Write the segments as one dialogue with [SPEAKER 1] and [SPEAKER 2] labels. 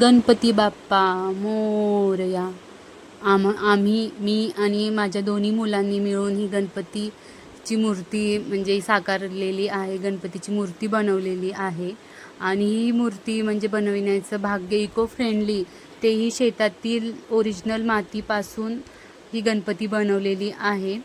[SPEAKER 1] गणपती बाप्पा मोरया आम आम्ही मी आणि माझ्या दोन्ही मुलांनी मिळून ही गणपतीची मूर्ती म्हणजे साकारलेली आहे गणपतीची मूर्ती बनवलेली आहे. आणि ही मूर्ती म्हणजे बनविण्याचं भाग्य इको फ्रेंडली तेही शेतातील ओरिजिनल मातीपासून ही गणपती बनवलेली आहे.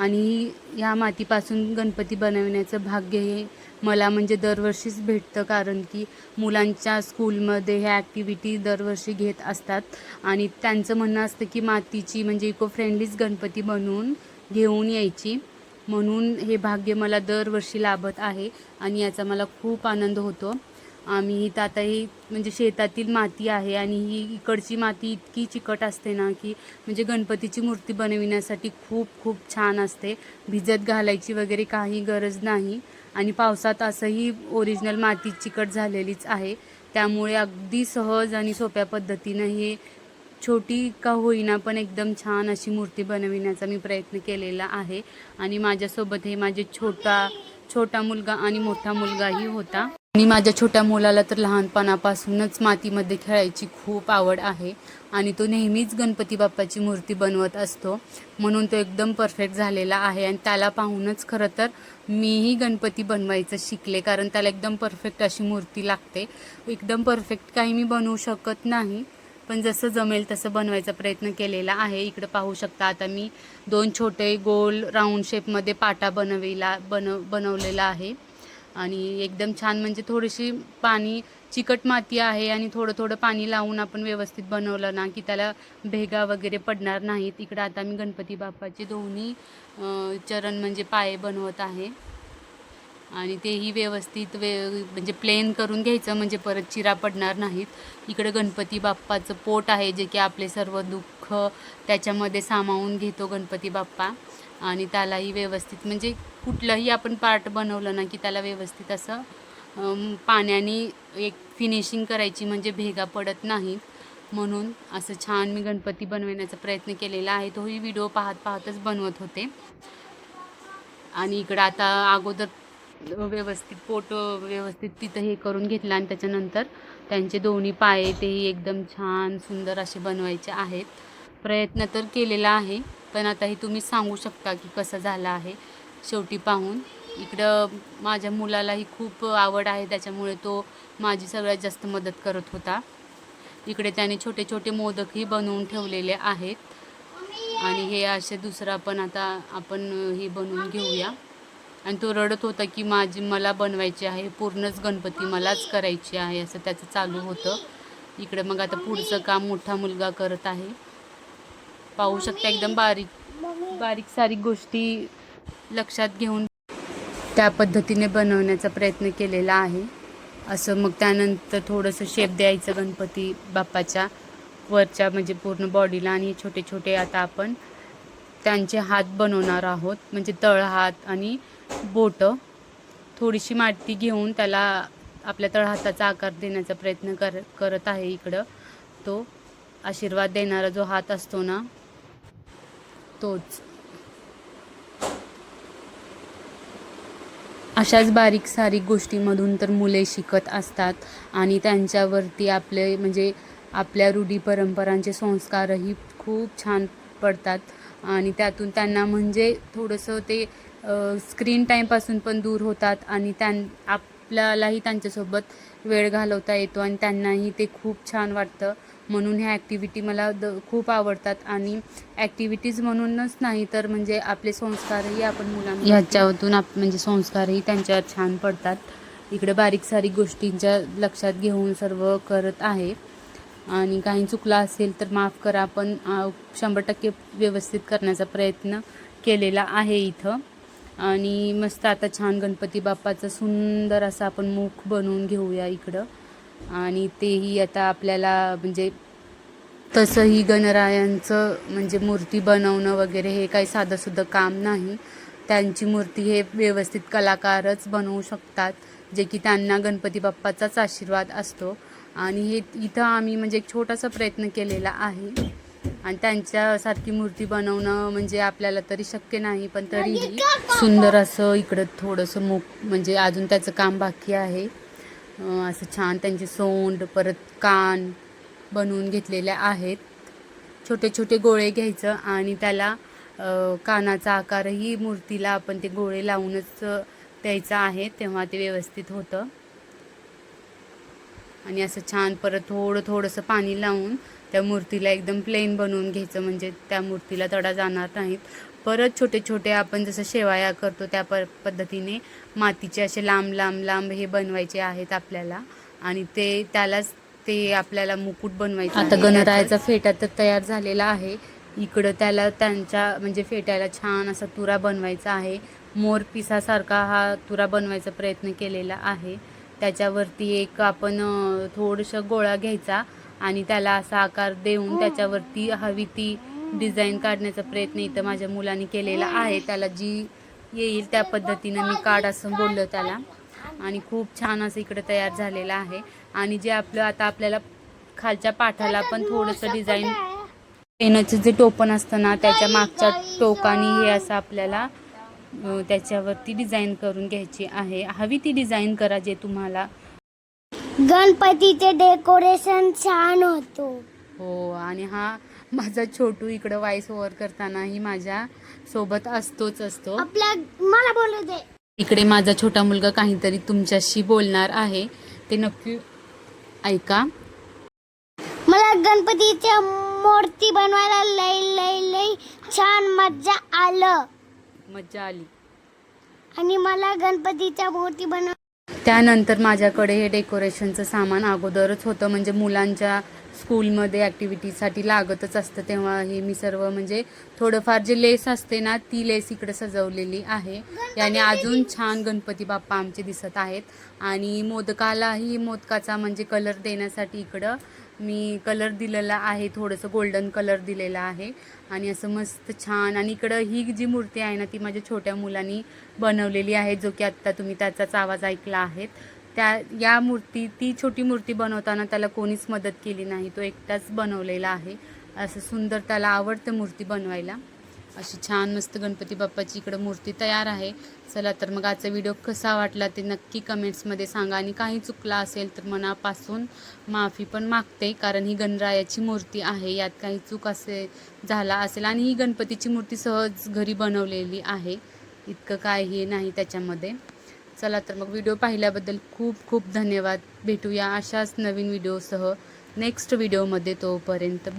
[SPEAKER 1] आणि ह्या मातीपासून गणपती बनवण्याचं भाग्य हे मला म्हणजे दरवर्षीच भेटतं कारण की मुलांच्या स्कूलमध्ये ह्या ॲक्टिव्हिटी दरवर्षी घेत असतात. आणि त्यांचं म्हणणं असतं की मातीची म्हणजे इको फ्रेंडलीच गणपती बनवून घेऊन यायची. म्हणून हे भाग्य मला दरवर्षी लाभत आहे आणि याचा मला खूप आनंद होतो. आम्ही इथं आता ही म्हणजे शेतातील माती आहे आणि ही इकडची माती इतकी चिकट असते ना की म्हणजे गणपतीची मूर्ती बनविण्यासाठी खूप खूप छान असते. भिजत घालायची वगैरे काही गरज नाही. आणि पावसात असंही ओरिजिनल माती चिकट झालेलीच आहे. त्यामुळे अगदी सहज आणि सोप्या पद्धतीनं हे छोटी का होईना पण एकदम छान अशी मूर्ती बनविण्याचा मी प्रयत्न केलेला आहे. आणि माझ्यासोबत हे माझे छोटा छोटा मुलगा आणि मोठा मुलगाही होता. आणि माझ्या छोट्या मुलाला तर लहानपणापासूनच मातीमध्ये खेळायची खूप आवड आहे आणि तो नेहमीच गणपती बाप्पाची मूर्ती बनवत असतो. म्हणून तो एकदम परफेक्ट झालेला आहे आणि त्याला पाहूनच खरं तर मीही गणपती बनवायचं शिकले कारण त्याला एकदम परफेक्ट अशी मूर्ती लागते. एकदम परफेक्ट काही मी बनवू शकत नाही पण जसं जमेल तसं बनवायचा प्रयत्न केलेला आहे. इकडं पाहू शकता आता मी दोन छोटे गोल राऊंड शेपमध्ये पाटा बनविला बनव बनवलेला आहे. आणि एकदम छान म्हणजे थोडीशी पाणी चिकट माती आहे आणि थोडं थोडं पाणी लावून आपण व्यवस्थित बनवलं ना की त्याला भेगा वगैरे पडणार नाहीत इकडं आता मी गणपती बाप्पाचे दोन्ही चरण म्हणजे पाय बनवत आहे. आणि तेही व्यवस्थित वे म्हणजे प्लेन करून घ्यायचं म्हणजे परत चिरा पडणार नाहीत. इकडं गणपती बाप्पाचं पोट आहे जे की आपले सर्व दुःख त्याच्यामध्ये सामावून घेतो गणपती बाप्पा. आणि त्यालाही व्यवस्थित म्हणजे कुठलंही आपण पार्ट बनवलं ना की त्याला व्यवस्थित असं पाण्याने एक फिनिशिंग करायची म्हणजे भेगा पडत नाहीत म्हणून असं छान मी गणपती बनवण्याचा प्रयत्न केलेला आहे. तोही व्हिडिओ पाहत पाहतच बनवत होते. आणि इकडं आता अगोदर व्यवस्थित पोट व्यवस्थित तिथं हे करून घेतलं आणि त्याच्यानंतर त्यांचे दोन्ही पाय तेही एकदम छान सुंदर असे बनवायचे आहेत. प्रयत्न तर केलेला आहे पण आता हे तुम्ही सांगू शकता की कसं झालं आहे. शेवटी पाहून इकडं माझ्या मुलालाही खूप आवड आहे त्याच्यामुळे तो माझी सगळ्यात जास्त मदत करत होता. इकडे त्याने छोटे छोटे मोदकही बनवून ठेवलेले आहेत. आणि हे असे दुसरं पण आता आपण हे बनवून घेऊया. आणि तो रडत होता की माझी मला बनवायची आहे पूर्णच गणपती मलाच करायची आहे असं त्याचं चालू होतं. इकडे मग आता पुढचं काम मोठा मुलगा करत आहे. पाहू शकता एकदम बारीक बारीक सारीक गोष्टी लक्षात घेऊन त्या पद्धतीने बनवण्याचा प्रयत्न केलेला आहे. असं मग त्यानंतर थोडंसं शेप द्यायचं गणपती बाप्पाच्या वरच्या म्हणजे पूर्ण बॉडीला आणि छोटे छोटे आता आपण त्यांचे हात बनवणार आहोत. म्हणजे तळहात आणि बोटं थोडीशी माती घेऊन त्याला आपल्या तळहाताचा आकार देण्याचा प्रयत्न कर करत आहे इकडं. तो आशीर्वाद देणारा जो हात असतो ना तोच अशाच बारीक सारीक गोष्टीमधून तर मुले शिकत असतात आणि त्यांच्यावरती आपले म्हणजे आपल्या रूढी परंपरांचे संस्कारही खूप छान पडतात आणि त्यातून त्यांना म्हणजे थोडंसं ते स्क्रीन टाईमपासून पण दूर होतात आणि त्यां आपल्यालाही त्यांच्यासोबत वेळ घालवता येतो आणि त्यांनाही ते खूप छान वाटतं. म्हणून ह्या ॲक्टिव्हिटी मला द खूप आवडतात. आणि ॲक्टिव्हिटीज म्हणूनच नाही तर म्हणजे आपले संस्कारही आपण मुलांना ह्याच्यातून आप म्हणजे संस्कारही त्यांच्यावर छान पडतात. इकडे बारीक सारीक गोष्टींच्या लक्षात घेऊन सर्व करत आहे. आणि काही चुकला असेल तर माफ करा आपण शंभर टक्के व्यवस्थित करण्याचा प्रयत्न केलेला आहे इथं. आणि मस्त आता छान गणपती बाप्पाचं सुंदर असं आपण मुख बनवून घेऊया इकडं. आणि तेही आता आपल्याला म्हणजे तसंही गणरायांचं म्हणजे मूर्ती बनवणं वगैरे हे काही साधंसुद्धा काम नाही. त्यांची मूर्ती हे व्यवस्थित कलाकारच बनवू शकतात जे की त्यांना गणपती बाप्पाचाच आशीर्वाद असतो. आणि हे इथं आम्ही म्हणजे एक छोटासा प्रयत्न केलेला आहे. आणि त्यांच्यासारखी मूर्ती बनवणं म्हणजे आपल्याला तरी शक्य नाही पण तरीही सुंदर असं इकडं थोडंसं मोक म्हणजे अजून त्याचं काम बाकी आहे. असं छान त्यांचे सोंड परत कान बनवून घेतलेले आहेत. छोटे छोटे गोळे घ्यायचं आणि त्याला कानाचा आकारही मूर्तीला आपण ते गोळे लावूनच द्यायचं द्यायचा आहे तेव्हा ते व्यवस्थित होतं. आणि असं छान परत थोडं थोडंसं पाणी लावून त्या मूर्तीला एकदम प्लेन बनवून घ्यायचं. म्हणजे त्या मूर्तीला तडा जाणार नाहीत. परत छोटे छोटे आपण जसं शेवाया करतो त्या प पद्धतीने मातीचे असे लांब लांब लांब हे बनवायचे आहेत आपल्याला आणि ते त्यालाच ते आपल्याला मुकुट बनवायचं आता गणरायाचा फेटा तर तयार झालेला आहे. इकडं त्याला त्यांच्या म्हणजे फेट्याला छान असा तुरा बनवायचा आहे. मोर पिसासारखा हा तुरा बनवायचा प्रयत्न केलेला आहे. त्याच्यावरती एक आपण थोडंसं गोळा घ्यायचा आणि त्याला असा आकार देऊन त्याच्यावरती हवी ती डिझाईन काढण्याचा प्रयत्न इथं माझ्या मुलांनी केलेला आहे. त्याला जी येईल त्या पद्धतीनं मी काढ असं बोललं त्याला. आणि खूप छान असं इकडे तयार झालेलं आहे. आणि जे आपलं आता आपल्याला खालच्या पाठाला पण थोडंसं डिझाईन पेनाचं जे टोपण असतं ना त्याच्या मागच्या टोकानी हे असं आपल्याला त्याच्यावरती डिझाईन करून घ्यायची आहे. हवी ती डिझाईन करा जे तुम्हाला
[SPEAKER 2] गणपतीचे डेकोरेशन छान होतो.
[SPEAKER 1] हो आणि हा माझा छोटू इकडं वाईस ओव्हर करतानाही माझ्या सोबत असतोच असतो.
[SPEAKER 2] आपल्या मला बोलू दे.
[SPEAKER 1] इकडे माझा छोटा मुलगा काहीतरी तुमच्याशी बोलणार आहे. ते नक्की ऐका.
[SPEAKER 2] मला गणपतीच्या मूर्ती बनवायला लय लय लय छान मजा आलं.
[SPEAKER 1] मज्जा आली.
[SPEAKER 2] आणि मला गणपतीच्या मूर्ती बनव
[SPEAKER 1] त्यानंतर माझ्याकडे हे डेकोरेशनचं सामान अगोदरच होतं. म्हणजे मुलांच्या स्कूलमध्ये ॲक्टिव्हिटीसाठी लागतच असतं. तेव्हा हे मी सर्व म्हणजे थोडंफार जे लेस असते ना ती लेस इकडे सजवलेली आहे. याने अजून छान गणपती बाप्पा आमचे दिसत आहेत. आणि मोदकालाही मोदकाचा म्हणजे कलर देण्यासाठी इकडं मी कलर दिलेला आहे. थोडंसं गोल्डन कलर दिलेला आहे. आणि असं मस्त छान. आणि इकडं ही जी मूर्ती आहे ना ती माझ्या छोट्या मुलांनी बनवलेली आहे जो की आत्ता तुम्ही त्याचाच आवाज ऐकला आहेत त्या या मूर्ती ती छोटी मूर्ती बनवताना त्याला कोणीच मदत केली नाही. तो एकटाच बनवलेला आहे. असं सुंदर त्याला आवडतं मूर्ती बनवायला. अशी छान मस्त गणपती बाप्पाची इकडं मूर्ती तयार आहे. चला तर मग आजचा व्हिडिओ कसा वाटला ते नक्की कमेंट्समध्ये सांगा. आणि काही चुकला असेल तर मनापासून माफी पण मागते कारण ही गणरायाची मूर्ती आहे. यात काही चूक असे झाला असेल. आणि ही गणपतीची मूर्ती सहज घरी बनवलेली आहे. इतकं काही हे नाही त्याच्यामध्ये. चला तर मग व्हिडिओ पाहिल्याबद्दल खूप खूप धन्यवाद. भेटूया अशाच नवीन व्हिडिओसह नेक्स्ट व्हिडिओमध्ये तोपर्यंत. बा